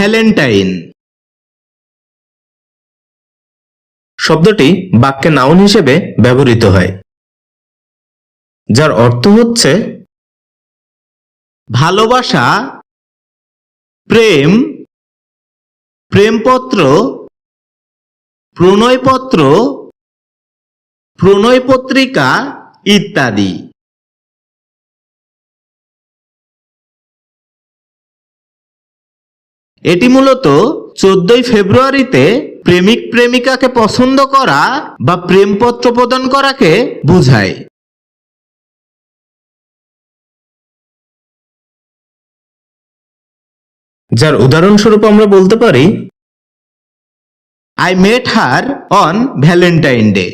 Valentine. শব্দটি বাক্যে noun হিসেবে ব্যবহৃত হয়, যার অর্থ হচ্ছে ভালোবাসা, প্রেম, প্রেমপত্র, প্রণয়পত্র প্রণয় পত্রিকা ইত্যাদি। এটি মূলত চোদ্দই ফেব্রুয়ারিতে প্রেমিক প্রেমিকাকে পছন্দ করা বা প্রেমপত্র প্রদান করাকে বোঝায়। যার উদাহরণস্বরূপ আমরা বলতে পারি I met her on Valentine day